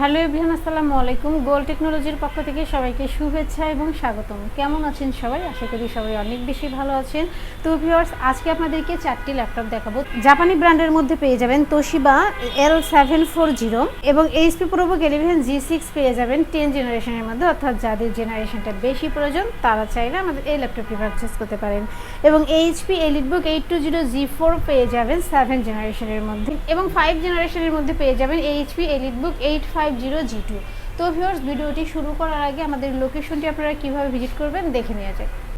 Hello everyone আসসালামু আলাইকুম। গোল টেকনোলজির পক্ষ থেকে সবাইকে শুভেচ্ছা এবং স্বাগতম। কেমন আছেন সবাই? আশা করি সবাই অনেক বেশি ভালো আছেন। তো ভিউয়ার্স আজকে আপনাদেরকে চারটি ল্যাপটপ দেখাবো। জাপানি ব্র্যান্ডের মধ্যে পেয়ে যাবেন Toshiba L seven four zero এবং HP ProBook eleven G six পেয়ে যাবেন টেন জেনারেশনের মধ্যে। অর্থাৎ যাদের জেনারেশনটা বেশি প্রয়োজন, তারা চাইলে আমাদের এই ল্যাপটপটি পারচেস করতে পারেন। এবং HP EliteBook eight two zero G four পেয়ে যাবেন সেভেন জেনারেশনের মধ্যে। এবং ফাইভ জেনারেশনের মধ্যে পেয়ে যাবেন HP EliteBook eight five zero G two তো ভিউয়ার্স ভিডিওটি শুরু করার আগে আমাদের লোকেশনটি আপনারা কীভাবে ভিজিট করবেন দেখে নেওয়া যায়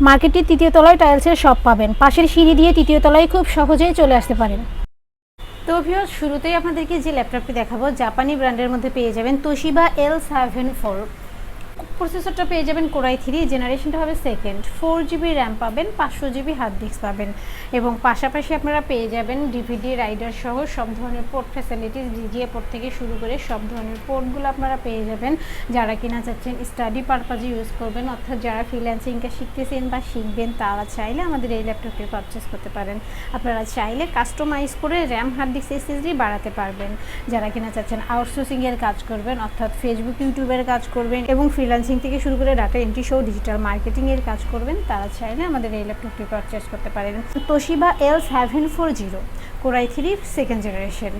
মার্কেটটির তৃতীয় তলায় টাইলসের শপ পাবেন। পাশের সিঁড়ি দিয়ে তৃতীয় তলায় খুব সহজেই চলে আসতে পারেন। তো ভিউয়ার্স শুরুতেই আপনাদেরকে যে ল্যাপটপটি দেখাবো, জাপানি ব্র্যান্ডের মধ্যে পেয়ে যাবেন তোশিবা এল সেভেন ফোর প্রসেসরটা পেয়ে যাবেন কোরাই থ্রি জেনারেশনটা হবে সেকেন্ড ফোর জিবি র্যাম পাবেন, পাঁচশো জিবি হার্ড ডিস্ক পাবেন। এবং পাশাপাশি আপনারা পেয়ে যাবেন ডিভিডি রাইডার সহ সব ধরনের পোর্ট ফ্যাসিলিটিস ডিজিএ পোর্ট থেকে শুরু করে সব ধরনের পোর্টগুলো আপনারা পেয়ে যাবেন। যারা কিনা চাচ্ছেন স্টাডি পারপাজে ইউজ করবেন, অর্থাৎ যারা ফ্রিল্যান্সিংটা শিখতেছেন বা শিখবেন, তারা চাইলে আমাদের এই ল্যাপটপটি পারচেস করতে পারেন। আপনারা চাইলে কাস্টমাইজ করে র্যাম হার্ড ডিস্ক এসএসডি বাড়াতে পারবেন। যারা কিনা চাচ্ছেন আউটসোর্সিংয়ের কাজ করবেন, অর্থাৎ ফেসবুক ইউটিউবের কাজ করবেন এবং ফ্রিল্যান্সিং থেকে শুরু করে ডাটা এন্ট্রি সহ ডিজিটাল মার্কেটিং এর কাজ করবেন, তারা চাইলে আমাদের এই ল্যাপটপটি পারচেস করতে পারেন। Toshiba L seven four zero core i three second generation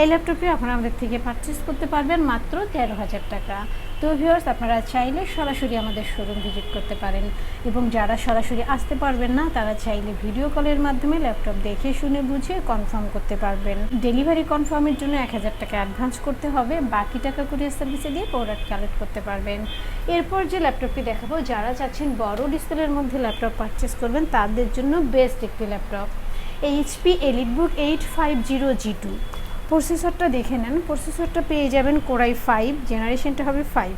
এই ল্যাপটপটি আপনারা আমাদের থেকে পারচেস করতে পারবেন মাত্র তেরো হাজার টাকা। তো ভিউয়ার্স আপনারা চাইলে সরাসরি আমাদের শোরুম ভিজিট করতে পারেন। এবং যারা সরাসরি আসতে পারবেন না, তারা চাইলে ভিডিও কলের মাধ্যমে ল্যাপটপ দেখে, শুনে, বুঝে কনফার্ম করতে পারবেন। ডেলিভারি কনফার্মের জন্য এক হাজার টাকা অ্যাডভান্স করতে হবে। বাকি টাকা কুরিয়ার সার্ভিসে দিয়ে প্রোডাক্ট কালেক্ট করতে পারবেন। এরপর যে ল্যাপটপটি দেখাবো, যারা চাচ্ছেন বড় ডিসপ্লের মধ্যে ল্যাপটপ পারচেস করবেন, তাদের জন্য বেস্ট একটি laptop HP EliteBook eight five zero G two প্রসেসরটা দেখে নেন। প্রসেসরটা পেয়ে যাবেন কোরাই ফাইভ জেনারেশনটা হবে ফাইভ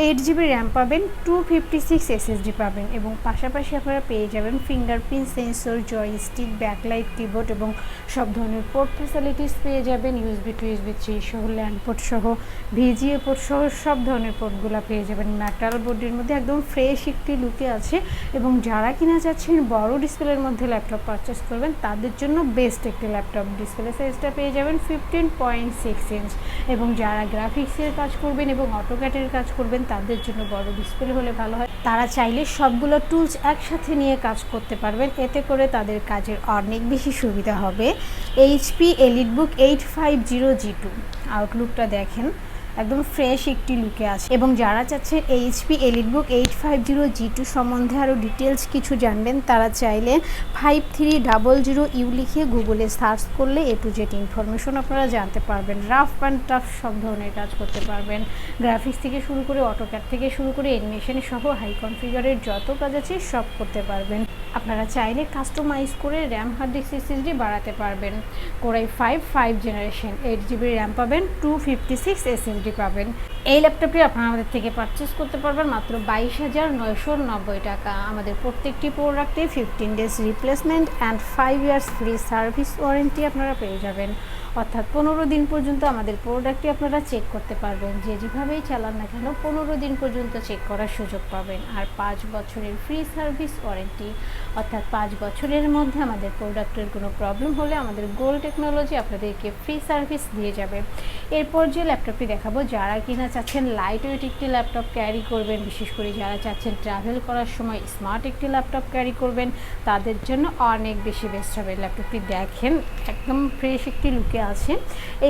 এইট জিবি র্যাম পাবেন টু ফিফটি সিক্স এসএসডি পাবেন এবং পাশাপাশি আপনারা পেয়ে যাবেন fingerprint sensor joystick backlight keyboard এবং সব ধরনের পোর্ট ফ্যাসিলিটিস পেয়ে যাবেন ইউএসবি টু ইউএসবি থ্রি সহ ল্যান্ড পোর্ট সহ ভিজিএ পোর্ট সহ, সব ধরনের পোর্টগুলো পেয়ে যাবেন। মেটাল বোর্ডের মধ্যে একদম ফ্রেশ একটি লুকে আছে এবং যারা কিনা চাচ্ছেন বড় ডিসপ্লের মধ্যে ল্যাপটপ পারচেস করবেন, তাদের জন্য বেস্ট একটি ল্যাপটপ ডিসপ্লে সাইজটা পেয়ে যাবেন ফিফটিন পয়েন্ট সিক্স ইঞ্চ এবং যারা গ্রাফিক্সের কাজ করবেন এবং অটোক্যাটের কাজ করবেন তাদের জন্য বড় ডিসপ্লে হলে ভালো হয়। তারা চাইলে সবগুলো টুলস একসাথে নিয়ে কাজ করতে পারবেন, এতে করে তাদের কাজের অনেক বেশি সুবিধা হবে। HP EliteBook eight five zero G two আউটলুকটা দেখেন। একদম ফ্রেশ একটি লুকে আছে। এবং যারা চাচ্ছে HP EliteBook eight five zero G two সম্বন্ধে আরও ডিটেলস কিছু জানবেন, তারা চাইলে five three double zero U লিখে গুগলে সার্চ করলে এ টু জেড ইনফরমেশন আপনারা জানতে পারবেন। রাফ অ্যান্ড টাফ সব ধরনের কাজ করতে পারবেন। গ্রাফিক্স থেকে শুরু করে অটোক্যাট থেকে শুরু করে অ্যানিমেশন সহ হাই কনফিগারের যত কাজ আছে সব করতে পারবেন। আপনারা চাইলে কাস্টমাইজ করে র্যাম হার্ড ডিস্ক এসএসডি বাড়াতে পারবেন। Core i five five generation eight GB RAM পাবেন টু ফিফটি সিক্স এসএসডি পাবেন। এই ল্যাপটপটি আপনারা আমাদের থেকে পারচেস করতে পারবেন মাত্র বাইশ হাজার নয়শো নব্বই টাকা। আমাদের প্রত্যেকটি প্রোডাক্টে fifteen days replacement and five years free service warranty আপনারা পেয়ে যাবেন। অর্থাৎ পনেরো দিন পর্যন্ত আমাদের প্রোডাক্টটি আপনারা চেক করতে পারবেন। যে যেভাবেই চালান না কেন পনেরো দিন পর্যন্ত চেক করার সুযোগ পাবেন। আর পাঁচ বছরের ফ্রি সার্ভিস ওয়ারেন্টি অর্থাৎ পাঁচ বছরের মধ্যে আমাদের প্রোডাক্টের কোনো প্রবলেম হলে আমাদের গোল টেকনোলজি আপনাদেরকে ফ্রি সার্ভিস দিয়ে যাবে। এরপর যে ল্যাপটপটি দেখাবো, যারা কিনা চাচ্ছেন লাইট ওয়েট একটি ল্যাপটপ ক্যারি করবেন, বিশেষ করে যারা চাচ্ছেন ট্রাভেল করার সময় স্মার্ট একটি ল্যাপটপ ক্যারি করবেন, তাদের জন্য অনেক বেশি বেস্ট হবে। ল্যাপটপটি দেখেন, একদম ফ্রেশ একটি লুকে আছে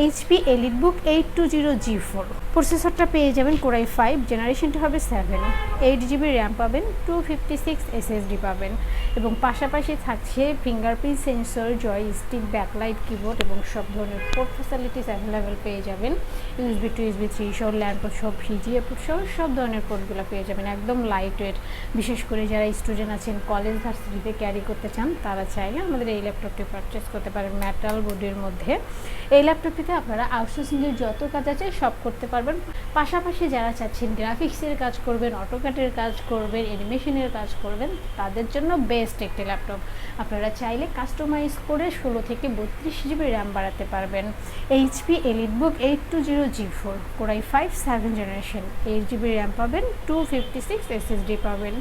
HP Elite Book eight two zero G four প্রসেসরটা পেয়ে যাবেন কোরাই ফাইভ জেনারেশনটা হবে সেভেন এইট জিবি র্যাম পাবেন টু ফিফটি সিক্স এসএসডি পাবেন। এবং পাশাপাশি থাকছে fingerprint sensor joy stick backlight keyboard এবং সব ধরনের পোর্ট ফ্যাসিলিটিস অ্যাভেলেবেল পেয়ে যাবেন। ইউএসবি টু ইউএসবি থ্রি সহ ল্যান্ডপোর্ট সব ভিজিএ পোর্ট সহ সব ধরনের পোর্টগুলো পেয়ে যাবেন। একদম লাইট ওয়েট বিশেষ করে যারা স্টুডেন্ট আছেন কলেজ ভার্সিটিতে ক্যারি করতে চান, তারা চাইলে আমাদের এই ল্যাপটপটি পারচেস করতে পারেন মেটাল বোর্ডের মধ্যে। এই ল্যাপটপটিতে আপনারা আউটসোর্সিংয়ের যত কাজ আছে সব করতে পারবেন। পাশাপাশি যারা চাচ্ছেন গ্রাফিক্সের কাজ করবেন অটোকাটের কাজ করবেন অ্যানিমেশনের কাজ করবেন, তাদের জন্য বেস্ট একটি ল্যাপটপ। আপনারা চাইলে কাস্টমাইজ করে ষোলো থেকে বত্রিশ জিবি র্যাম বাড়াতে পারবেন। HP EliteBook eight two zero G four core i five seven generation eight GB RAM পাবেন টু ফিফটি সিক্স এসএসডি পাবেন।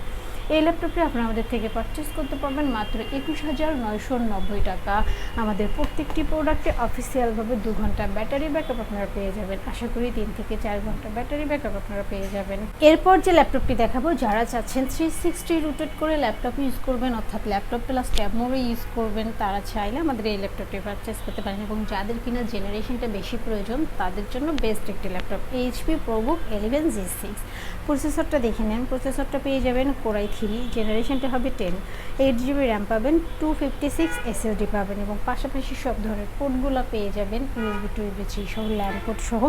এই ল্যাপটপটি আপনারা আমাদের থেকে পারচেস করতে পারবেন মাত্র একুশ হাজার নয়শো নব্বই টাকা। আমাদের প্রত্যেকটি প্রোডাক্টে অফিসিয়ালভাবে দু ঘণ্টা ব্যাটারি ব্যাকআপ আপনারা পেয়ে যাবেন। আশা করি তিন থেকে চার ঘণ্টা ব্যাটারি ব্যাকআপ আপনারা পেয়ে যাবেন। এরপর যে ল্যাপটপটি দেখাবো, যারা চাচ্ছেন থ্রি সিক্সটি রুটেড করে ল্যাপটপ ইউজ করবেন, অর্থাৎ ল্যাপটপ প্লাস ট্যাব মোডে ইউজ করবেন, তারা চাইলে আমাদের এই ল্যাপটপটি পারচেস করতে পারেন এবং যাদের কিনা জেনারেশনটা বেশি প্রয়োজন, তাদের জন্য বেস্ট একটি laptop HP ProBook eleven G six প্রসেসরটা দেখে নেন প্রসেসরটা পেয়ে যাবেন কোরাই থ্রি জেনারেশনটা হবে টেন এইট জিবি র্যাম পাবেন টু ফিফটি সিক্স এসএসডি পাবেন এবং পাশাপাশি সব ধরনের পোর্টগুলো পেয়ে যাবেন ইউএসবি টু ইউবি থ্রি সহ পোর্ট সহ,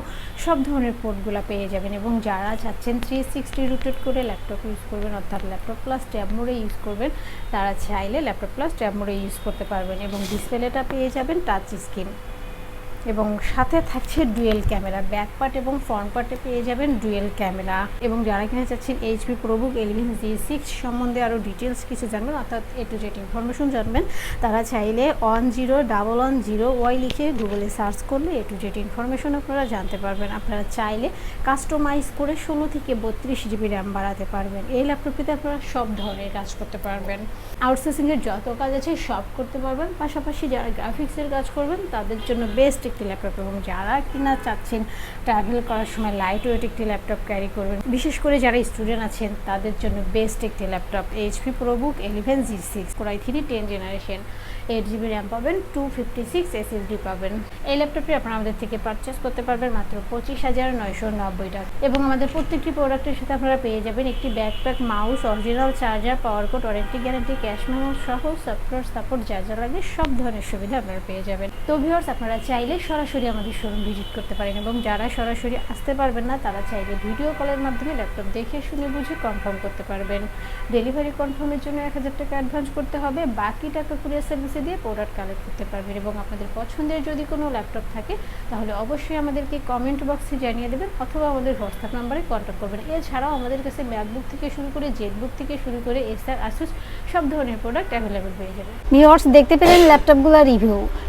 সব ধরনের পোর্টগুলো পেয়ে যাবেন এবং যারা চাচ্ছেন থ্রি সিক্সটি রুটেড করে ল্যাপটপ ইউজ করবেন, অর্থাৎ ল্যাপটপ প্লাস ট্যাব মোডে ইউজ করবেন, তারা চাইলে ল্যাপটপ প্লাস ট্যাব মোডে ইউজ করতে পারবেন এবং ডিসপ্লেটা পেয়ে যাবেন টাচ স্ক্রিন এবং সাথে থাকছে ডুয়েল ক্যামেরা ব্যাক পার্ট এবং ফ্রন্ট পার্টে পেয়ে যাবেন ডুয়েল ক্যামেরা। এবং যারা কিনা চাচ্ছেন HP ProBook eleven G six সম্বন্ধে আরও ডিটেলস কিছু জানবেন, অর্থাৎ এ টু জেড ইনফরমেশন জানবেন, তারা চাইলে one zero double one zero Y লিখে গুগলে সার্চ করলে এ টু জেড ইনফরমেশন আপনারা জানতে পারবেন। আপনারা চাইলে কাস্টমাইজ করে ষোলো থেকে বত্রিশ জিবি র্যাম বাড়াতে পারবেন। এই ল্যাপটপটিতে আপনারা সব ধরনের কাজ করতে পারবেন। আউটসোর্সিংয়ের যত কাজ আছে সব করতে পারবেন। পাশাপাশি যারা গ্রাফিক্সের কাজ করবেন, তাদের জন্য বেস্ট একটি ল্যাপটপ এবং যারা কিনা চাচ্ছেন ট্রাভেল করার সময় লাইট ওয়েট একটি ল্যাপটপ ক্যারি করবেন। বিশেষ করে যারা স্টুডেন্ট আছেন, তাদের জন্য বেস্ট একটি laptop HP ProBook eleven G six core i three ten generation eight GB RAM পাবেন টু ফিফটি সিক্স এসএসডি পাবেন। এই ল্যাপটপটি আপনারা আমাদের থেকে পারচেস করতে পারবেন মাত্র পঁচিশ হাজার নয়শো নব্বই টাকা। এবং আমাদের প্রত্যেকটি প্রোডাক্টের সাথে আপনারা পেয়ে যাবেন একটি backpack mouse original charger power cord warranty guarantee cash memo সহ সফটওয়্যার সাপোর্ট যা যা লাগে সব ধরনের সুবিধা আপনারা পেয়ে যাবেন। তো ভিউয়ার্স আপনারা চাইলে সরাসরি আমাদের শোরুম ভিজিট করতে পারেন এবং যারা সরাসরি আসতে পারবেন না, তারা চাইলে ভিডিও কলের মাধ্যমে ল্যাপটপ দেখে, শুনে, বুঝে কনফার্ম করতে পারবেন। ডেলিভারি কনফার্মের জন্য এক হাজার টাকা অ্যাডভান্স করতে হবে। বাকি টাকা কুরিয়ার সার্ভিসে দিয়ে প্রোডাক্ট কালেক্ট করতে পারবেন এবং আপনাদের পছন্দের যদি কোনো ল্যাপটপ থাকে, তাহলে অবশ্যই আমাদেরকে কমেন্ট বক্সে জানিয়ে দেবেন অথবা আমাদের হোয়াটসঅ্যাপ নাম্বারে কন্ট্যাক্ট করবেন। এছাড়াও আমাদের কাছে ম্যাকবুক থেকে শুরু করে জেটবুক থেকে শুরু করে এসআর আসুস সব ধরনের প্রোডাক্ট অ্যাভেলেবেল হয়ে যাবে। ভিউয়ার্স দেখতে পেলেন ল্যাপটপগুলো রিভিউ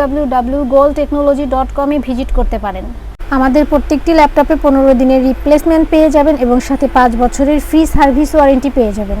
W A visit করতে পারেন। আমাদের প্রত্যেকটি ল্যাপটপে পনেরো দিনের রিপ্লেসমেন্ট পেয়ে যাবেন এবং সাথে পাঁচ বছরের ফ্রি সার্ভিস ওয়ারেন্টি পেয়ে যাবেন।